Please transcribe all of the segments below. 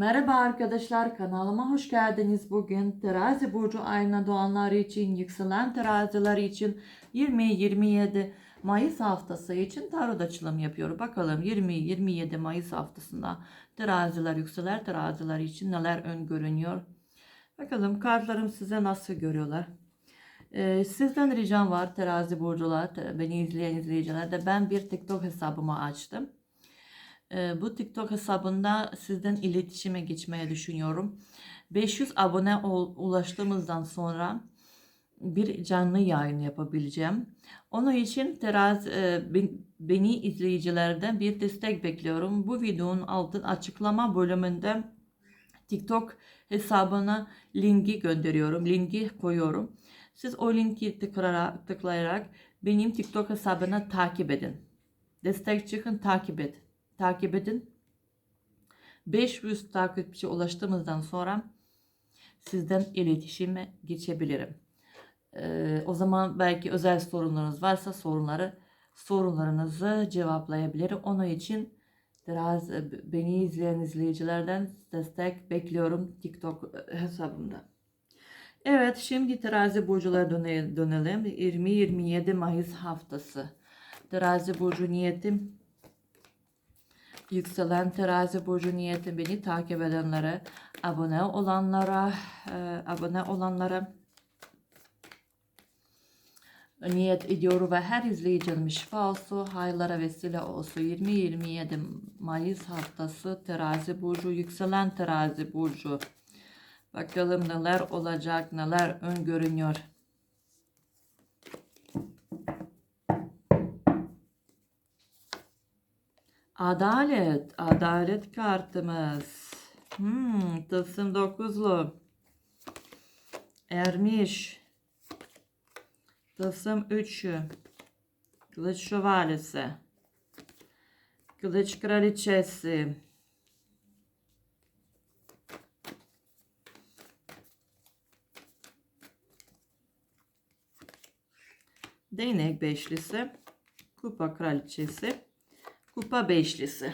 Merhaba arkadaşlar kanalıma hoş geldiniz. Bugün terazi burcu ayına doğanlar için, yükselen teraziler için 20-27 Mayıs haftası için tarot açılım yapıyorum. Bakalım 20-27 Mayıs haftasında teraziler, yükselen teraziler için neler öngörünüyor. Bakalım kartlarım size nasıl görüyorlar. Ee, sizden ricam var terazi burcular, beni izleyen izleyiciler de ben bir TikTok hesabımı açtım. Ee, bu TikTok hesabında sizden iletişime geçmeye düşünüyorum. 500 abone ulaştığımızdan sonra bir canlı yayın yapabileceğim. Onun için terazi e, ben- beni izleyicilerden bir destek bekliyorum. Bu videonun altın açıklama bölümünde TikTok hesabına linki gönderiyorum. Linki koyuyorum. Siz o linki tıklayarak, tıklayarak benim TikTok hesabına takip edin. Destek çıkın takip et. Takip edin. 500 takipçi ulaştığımızdan sonra sizden iletişime geçebilirim. Ee, o zaman belki özel sorunlarınız varsa sorunları sorunlarınızı cevaplayabilirim. Onun için biraz e, beni izleyen izleyicilerden destek bekliyorum TikTok hesabımda. Evet şimdi terazi burculara döne- dönelim. 20-27 Mayıs haftası. Terazi burcu niyetim yükselen terazi burcu niyetim beni takip edenlere, abone olanlara, e, abone olanlara niyet ediyorum ve her izleyicinin şifa olsun, hayırlara vesile olsun. 20-27 Mayıs haftası terazi burcu, yükselen terazi burcu. Bakalım neler olacak, neler öngörünüyor. Adalet, adalet kartımız. Hmm, tılsım dokuzlu. Ermiş. Tılsım üçü. Kılıç şövalyesi. Kılıç kraliçesi. Değnek beşlisi. Kupa kraliçesi. Kupa beşlisi.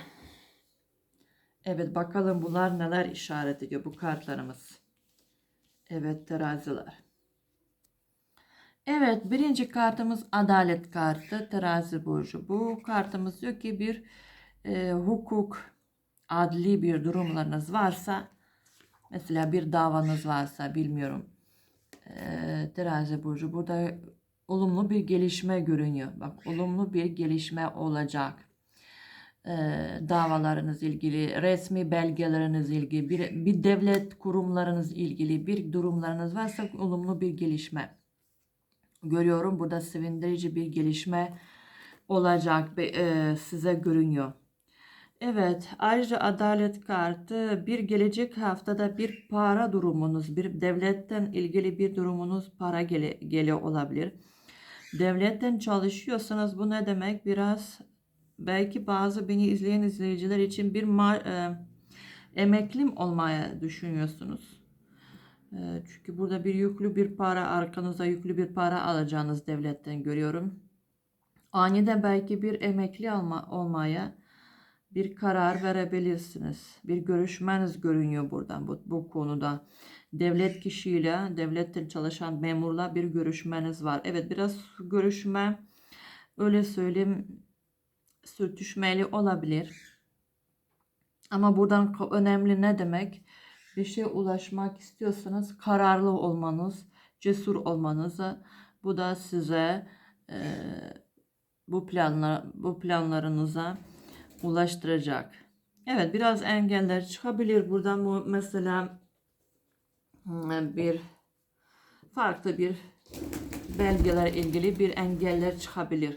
Evet bakalım bunlar neler işaret ediyor bu kartlarımız. Evet teraziler. Evet birinci kartımız adalet kartı terazi burcu. Bu kartımız diyor ki bir e, hukuk adli bir durumlarınız varsa mesela bir davanız varsa bilmiyorum e, terazi burcu burada olumlu bir gelişme görünüyor. Bak olumlu bir gelişme olacak e, davalarınız ilgili, resmi belgeleriniz ilgili, bir, bir devlet kurumlarınız ilgili bir durumlarınız varsa olumlu bir gelişme görüyorum. Burada sevindirici bir gelişme olacak e, size görünüyor. Evet, ayrıca adalet kartı bir gelecek haftada bir para durumunuz, bir devletten ilgili bir durumunuz para gele, geliyor olabilir. Devletten çalışıyorsanız bu ne demek? Biraz belki bazı beni izleyen izleyiciler için bir ma- e, emeklim olmaya düşünüyorsunuz. E, çünkü burada bir yüklü bir para arkanıza yüklü bir para alacağınız devletten görüyorum. Aniden belki bir emekli alma, olmaya bir karar verebilirsiniz. Bir görüşmeniz görünüyor buradan bu, bu konuda. Devlet kişiyle, devletten çalışan memurla bir görüşmeniz var. Evet biraz görüşme öyle söyleyeyim sürtüşmeli olabilir. Ama buradan önemli ne demek? Bir şeye ulaşmak istiyorsanız kararlı olmanız, cesur olmanızı bu da size e, bu planlar bu planlarınıza ulaştıracak. Evet biraz engeller çıkabilir buradan bu mesela hmm, bir farklı bir belgeler ilgili bir engeller çıkabilir.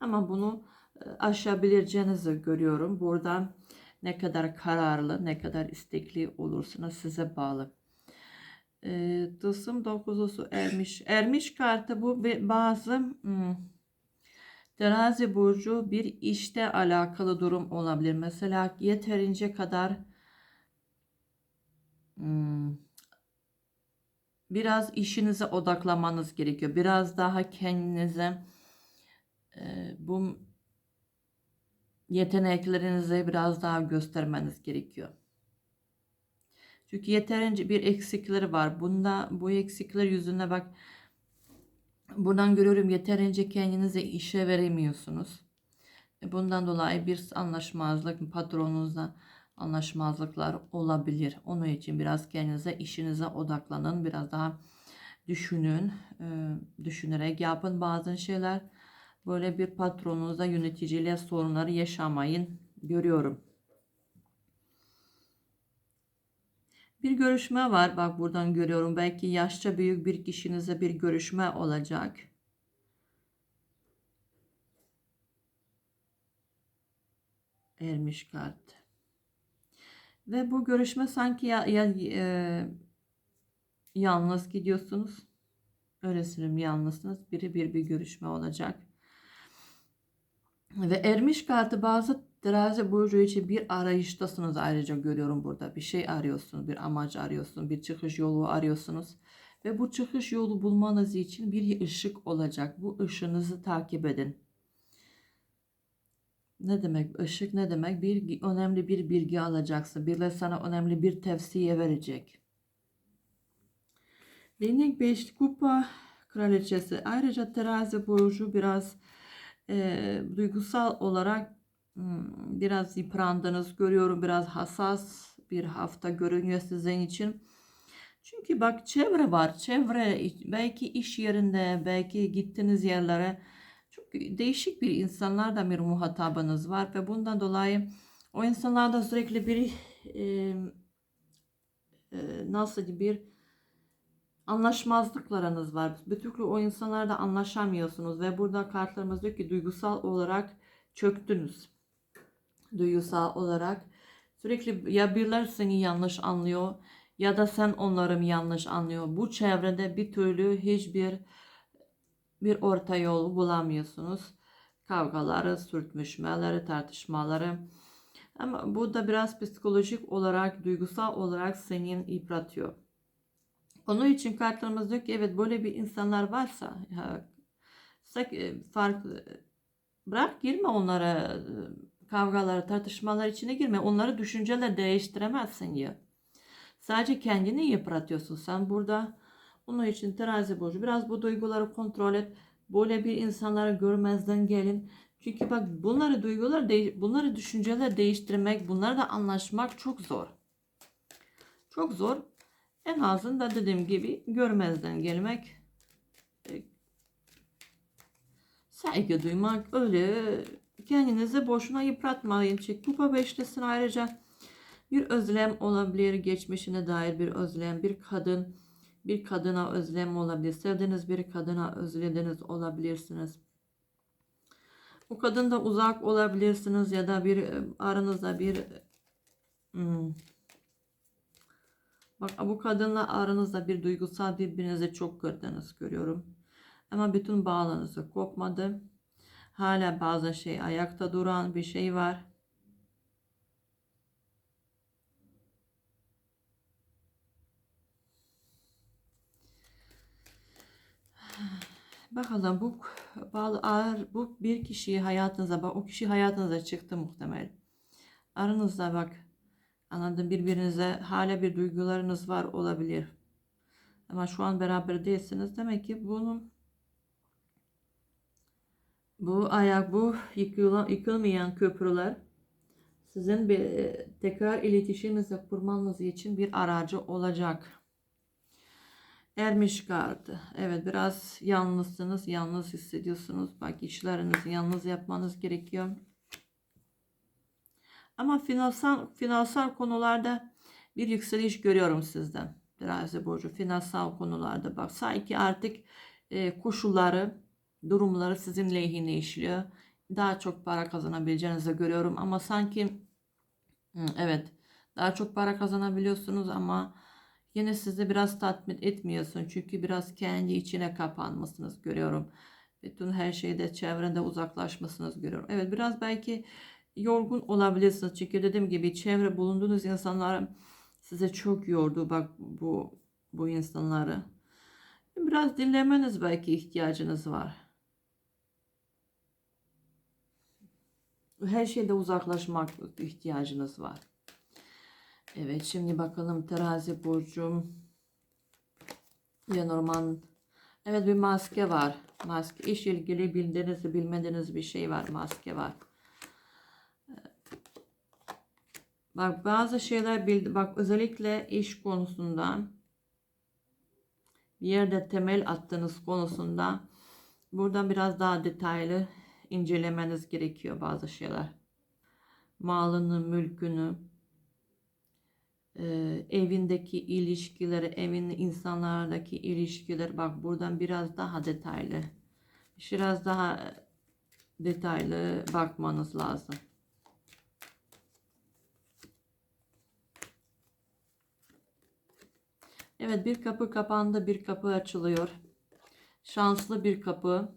Ama bunu e, aşabileceğinizi görüyorum. Buradan ne kadar kararlı, ne kadar istekli olursunuz size bağlı. E, Tılsım dokuzusu ermiş. Ermiş kartı bu bazı hmm, terazi burcu bir işte alakalı durum olabilir. Mesela yeterince kadar hmm, biraz işinize odaklamanız gerekiyor. Biraz daha kendinize e, bu yeteneklerinizi biraz daha göstermeniz gerekiyor. Çünkü yeterince bir eksikleri var. Bunda bu eksikler yüzüne bak buradan görüyorum yeterince kendinize işe veremiyorsunuz. E, Bundan dolayı bir anlaşmazlık patronunuzla anlaşmazlıklar olabilir. Onun için biraz kendinize işinize odaklanın. Biraz daha düşünün. e, Düşünerek yapın bazı şeyler. Böyle bir patronunuzla yöneticiyle sorunları yaşamayın. Görüyorum. Bir görüşme var. Bak buradan görüyorum. Belki yaşça büyük bir kişinize bir görüşme olacak. Ermiş kart. Ve bu görüşme sanki ya, ya e, yalnız gidiyorsunuz. Öyle söyleyeyim yalnızsınız. Biri bir bir görüşme olacak. Ve ermiş kartı bazı terazi burcu için bir arayıştasınız ayrıca görüyorum burada. Bir şey arıyorsunuz, bir amaç arıyorsunuz, bir çıkış yolu arıyorsunuz. Ve bu çıkış yolu bulmanız için bir ışık olacak. Bu ışığınızı takip edin. Ne demek ışık ne demek? Bir önemli bir bilgi alacaksın. Birileri sana önemli bir tavsiye verecek. Değnek 5 kupa kraliçesi. Ayrıca terazi burcu biraz e, duygusal olarak hmm, biraz yıprandınız. Görüyorum biraz hassas bir hafta görünüyor sizin için. Çünkü bak çevre var. Çevre belki iş yerinde, belki gittiğiniz yerlere çok değişik bir insanlardan bir muhatabınız var ve bundan dolayı o insanlarda sürekli bir e, e, nasıl bir anlaşmazlıklarınız var. Bir türlü o insanlarla anlaşamıyorsunuz ve burada kartlarımız diyor ki duygusal olarak çöktünüz. Duygusal olarak sürekli ya birileri seni yanlış anlıyor ya da sen onları mı yanlış anlıyor. Bu çevrede bir türlü hiçbir bir orta yol bulamıyorsunuz. Kavgaları, sürtüşmeleri, tartışmaları. Ama bu da biraz psikolojik olarak, duygusal olarak seni yıpratıyor. Onun için kartlarımız diyor ki evet böyle bir insanlar varsa ya, fark bırak girme onlara kavgalara, tartışmalar içine girme. Onları düşünceler değiştiremezsin ya. Sadece kendini yıpratıyorsun sen burada. Onun için terazi burcu biraz bu duyguları kontrol et. Böyle bir insanları görmezden gelin. Çünkü bak bunları duygular, bunları düşünceler değiştirmek, bunları da anlaşmak çok zor. Çok zor. En azından dediğim gibi görmezden gelmek, e, saygı duymak, öyle kendinizi boşuna yıpratmayın. Çünkü kupa beşlisine ayrıca bir özlem olabilir, geçmişine dair bir özlem, bir kadın, bir kadına özlem olabilir. Sevdiğiniz bir kadına özlediniz olabilirsiniz. Bu kadın da uzak olabilirsiniz ya da bir aranızda bir hmm, bak bu kadınla aranızda bir duygusal birbirinize çok kırdınız görüyorum. Ama bütün bağlarınızı kopmadı. Hala bazı şey ayakta duran bir şey var. Bakalım bu bağlı ağır bu bir kişiyi hayatınıza bak o kişi hayatınıza çıktı muhtemel. Aranızda bak anladım birbirinize hala bir duygularınız var olabilir. Ama şu an beraber değilsiniz. Demek ki bunun bu ayak bu yıkılan, yıkılmayan köprüler sizin bir tekrar iletişiminizi kurmanız için bir aracı olacak. Ermiş kartı. Evet biraz yalnızsınız. Yalnız hissediyorsunuz. Bak işlerinizi yalnız yapmanız gerekiyor. Ama finansal finansal konularda bir yükseliş görüyorum sizden. Terazi burcu finansal konularda bak sanki artık e, koşulları, durumları sizin lehine işliyor. Daha çok para kazanabileceğinizi görüyorum ama sanki evet daha çok para kazanabiliyorsunuz ama Yine sizi biraz tatmin etmiyorsun. Çünkü biraz kendi içine kapanmışsınız görüyorum. Bütün her şeyde çevrende uzaklaşmasınız görüyorum. Evet biraz belki yorgun olabilirsiniz. Çünkü dediğim gibi çevre bulunduğunuz insanlar size çok yordu. Bak bu bu insanları. Biraz dinlemeniz belki ihtiyacınız var. Her şeyde uzaklaşmak ihtiyacınız var. Evet şimdi bakalım terazi burcum. Lenormand. Evet bir maske var. Maske iş ilgili bildiğiniz bilmediğiniz bir şey var. Maske var. Bak bazı şeyler bildi. Bak özellikle iş konusunda bir yerde temel attığınız konusunda buradan biraz daha detaylı incelemeniz gerekiyor bazı şeyler. Malını, mülkünü, evindeki ilişkileri, evin insanlardaki ilişkiler bak buradan biraz daha detaylı. Biraz daha detaylı bakmanız lazım. Evet bir kapı kapandı, bir kapı açılıyor. Şanslı bir kapı.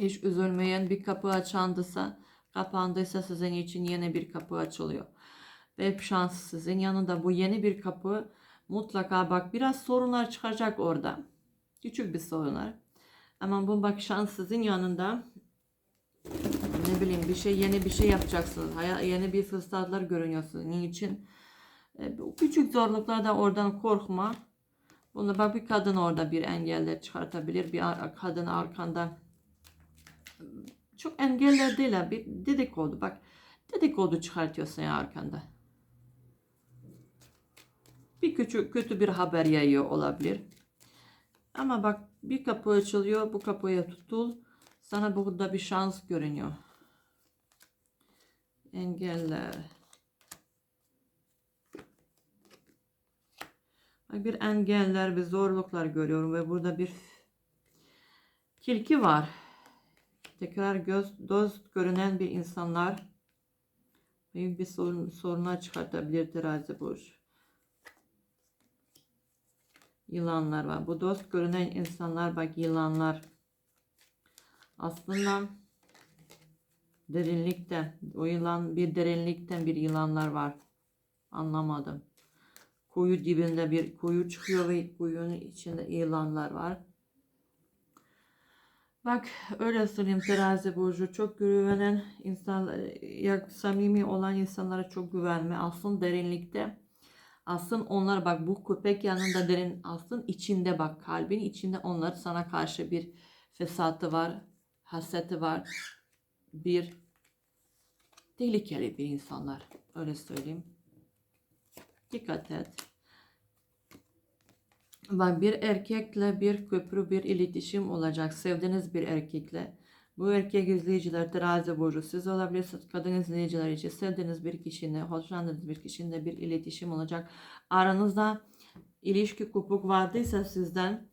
Hiç üzülmeyen bir kapı açandıysa, kapandıysa sizin için yeni bir kapı açılıyor. Ve şans sizin yanında bu yeni bir kapı mutlaka bak biraz sorunlar çıkacak orada. Küçük bir sorunlar. Ama bu bak şans sizin yanında. Ne bileyim bir şey yeni bir şey yapacaksınız. Haya- Yeni bir fırsatlar görünüyorsunuz. Niçin? E, küçük zorluklardan oradan korkma. Bunu bak bir kadın orada bir engeller çıkartabilir. Bir kadın arkanda çok engeller değil bir dedikodu bak dedikodu çıkartıyorsun ya arkanda. Bir küçük kötü bir haber yayıyor olabilir. Ama bak bir kapı açılıyor bu kapıya tutul. Sana burada bir şans görünüyor. Engeller. Bir engeller ve zorluklar görüyorum ve burada bir tilki var. Tekrar göz dost görünen bir insanlar büyük bir sorun, soruna çıkartabilir terazi burcu. Yılanlar var. Bu dost görünen insanlar bak yılanlar. Aslında derinlikte o yılan bir derinlikten bir yılanlar var. Anlamadım. Kuyu dibinde bir kuyu çıkıyor ve kuyunun içinde yılanlar var. Bak öyle söyleyeyim terazi burcu çok güvenen insan ya samimi olan insanlara çok güvenme. Aslında derinlikte aslında onlar bak bu köpek yanında derin aslında içinde bak kalbin içinde onlar sana karşı bir fesatı var, hasreti var. Bir tehlikeli bir insanlar öyle söyleyeyim. Dikkat et. Bak bir erkekle bir köprü bir iletişim olacak. Sevdiğiniz bir erkekle. Bu erkek izleyiciler terazi burcu siz olabilirsiniz. Kadın izleyiciler için sevdiğiniz bir kişinin, hoşlandığınız bir kişinin bir iletişim olacak. Aranızda ilişki kopuk vardıysa sizden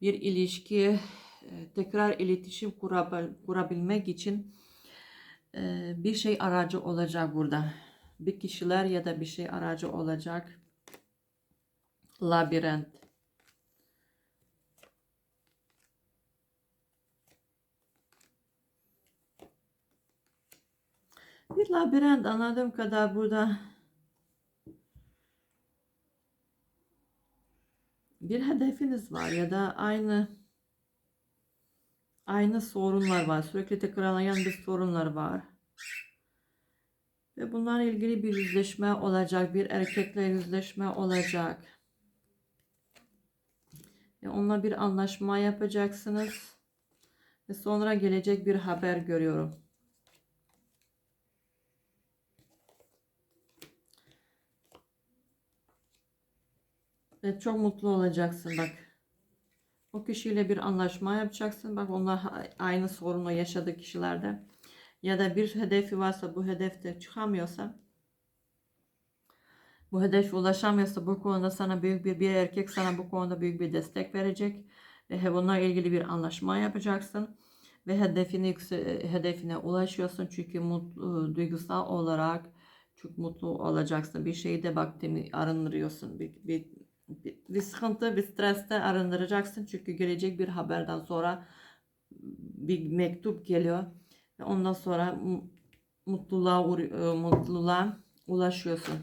bir ilişki e, tekrar iletişim kurabil- kurabilmek için e, bir şey aracı olacak burada. Bir kişiler ya da bir şey aracı olacak. Labirent. Bir labirent anladığım kadar burada bir hedefiniz var ya da aynı aynı sorunlar var. Sürekli tekrarlayan bir sorunlar var. Ve bunlarla ilgili bir yüzleşme olacak. Bir erkekle yüzleşme olacak. Ve onunla bir anlaşma yapacaksınız. Ve sonra gelecek bir haber görüyorum. Ve çok mutlu olacaksın bak. O kişiyle bir anlaşma yapacaksın. Bak onlar aynı sorunu yaşadığı kişilerde. Ya da bir hedefi varsa bu hedefte çıkamıyorsa bu hedefe ulaşamıyorsa bu konuda sana büyük bir bir erkek sana bu konuda büyük bir destek verecek. Ve bununla ilgili bir anlaşma yapacaksın. Ve hedefini hedefine ulaşıyorsun. Çünkü mutlu, duygusal olarak çok mutlu olacaksın. Bir şeyde bak temi arındırıyorsun. Bir, bir, bir, bir sıkıntı, bir streste arındıracaksın. Çünkü gelecek bir haberden sonra bir mektup geliyor ondan sonra mu- mutluluğa e, mutluluğa ulaşıyorsun.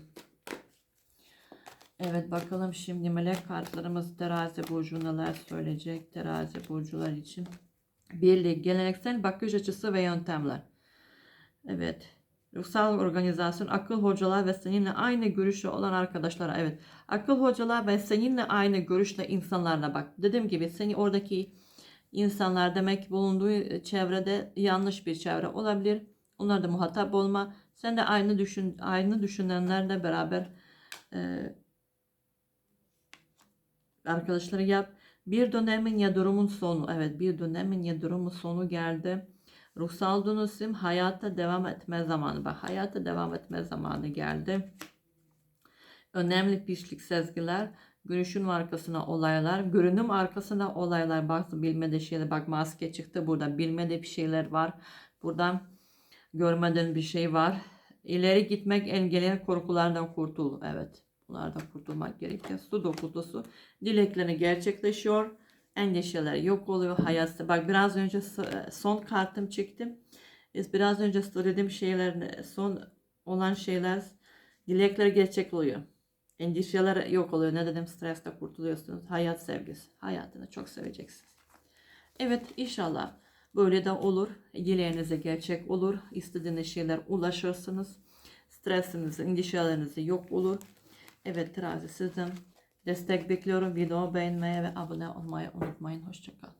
Evet bakalım şimdi melek kartlarımız terazi burcu neler söyleyecek terazi burcular için. Birlik, geleneksel bakış açısı ve yöntemler. Evet. Ruhsal organizasyon, akıl hocalar ve seninle aynı görüşte olan arkadaşlara. Evet. Akıl hocalar ve seninle aynı görüşte insanlarla bak. Dediğim gibi seni oradaki insanlar demek bulunduğu çevrede yanlış bir çevre olabilir. Onlar da muhatap olma. Sen de aynı düşün aynı düşünenlerle beraber e, arkadaşları yap. Bir dönemin ya durumun sonu. Evet bir dönemin ya durumun sonu geldi. Ruhsal dönüşüm hayata devam etme zamanı. Bak hayata devam etme zamanı geldi. Önemli pişlik sezgiler. Görüşün arkasına olaylar. Görünüm arkasına olaylar. Bak bilmediği şeyler. Bak maske çıktı burada. Bilmediği bir şeyler var. Buradan görmediğin bir şey var. İleri gitmek engelleyen korkulardan kurtul. Evet. Bunlardan kurtulmak gerekiyor. Su dokutusu. Dileklerini gerçekleşiyor. Endişeler yok oluyor. Hayatta. Bak biraz önce son kartım çektim. Biraz önce söylediğim şeyler son olan şeyler dilekler gerçek oluyor. Endişeler yok oluyor. Ne dedim? Streste kurtuluyorsunuz. Hayat sevgisi. Hayatını çok seveceksiniz. Evet inşallah böyle de olur. Dileğinize gerçek olur. İstediğiniz şeyler ulaşırsınız. Stresiniz, endişeleriniz yok olur. Evet terazi sizden destek bekliyorum. Videomu beğenmeyi ve abone olmayı unutmayın. Hoşçakalın.